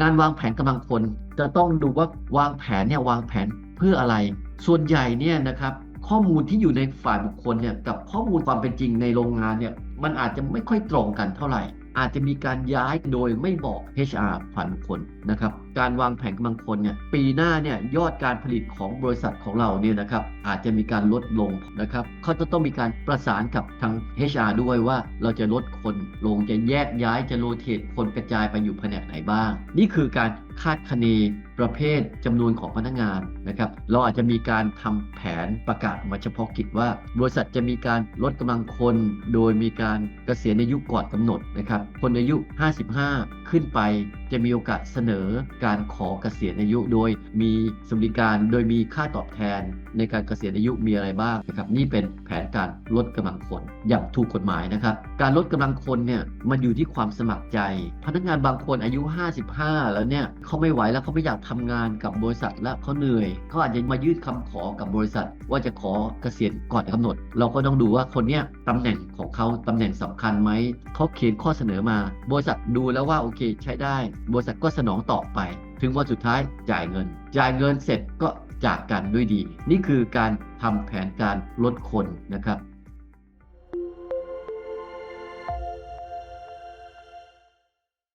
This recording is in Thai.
งานวางแผนกำลังคนจะต้องดูว่าวางแผนเนี่ยวางแผนเพื่ออะไร ส่วนใหญ่เนี่ยนะครับข้อมูลที่อยู่ในฝ่ายบุคคลเนี่ยกับข้อมูลความเป็นจริงในโรงงานเนี่ยมันอาจจะไม่ค่อยตรงกันเท่าไหร่ อาจจะมีการย้ายโดยไม่บอก HR ฝ่ายบุคคลนะครับ การวางแผนกำลังคนเนี่ยปีหน้าเนี่ยยอดการผลิตของบริษัทของเราเนี่ยนะครับอาจจะมีการลดลงนะครับเขาจะต้องมีการประสานกับทาง HR ด้วยว่าเราจะลดคนลงจะแยกย้ายจะโรเตทคนกระจายไปอยู่แผนกไหนบ้าง นี่คือการคาดคะเนประเภทจำนวนของพนักงานนะครับ เราอาจจะมีการทำแผนประกาศมาเฉพาะกิจว่า บริษัทจะมีการลดกำลังคน โดยมีการเกษียณอายุก่อนกำหนดนะครับ คนอายุ 55ขึ้นไปจะมีโอกาสเสนอการขอเกษียณอายุ โดยมีสวัสดิการโดยมีค่าตอบแทนในการเกษียณอายุมีอะไรบ้างนะครับนี่เป็น นการลดกำลังคนอย่างถูกกฎหมายนะครับ การลดกำลังคนเนี่ยมันอยู่ที่ความสมัครใจ พนักงานบางคนอายุ 55 แล้วเนี่ยเขาไม่ไหวแล้วเขาไม่อยากทำงานกับบริษัทแล้วเขาเหนื่อยเขาอาจจะมายื่นคำขอกับบริษัท ว่าจะขอเกษียณก่อนกำหนด เราก็ต้องดูว่าคนเนี้ยตำแหน่งของเขาตำแหน่งสำคัญไหมเขาเขียนข้อเสนอมา บริษัทดูแล้วว่าโอเค ใช้ได้ บริษัทก็สนองตอบไป ถึงวันสุดท้ายจ่ายเงิน จ่ายเงินเสร็จก็ จากกันด้วยดี นี่คือการทำแผนการลดคนนะครับ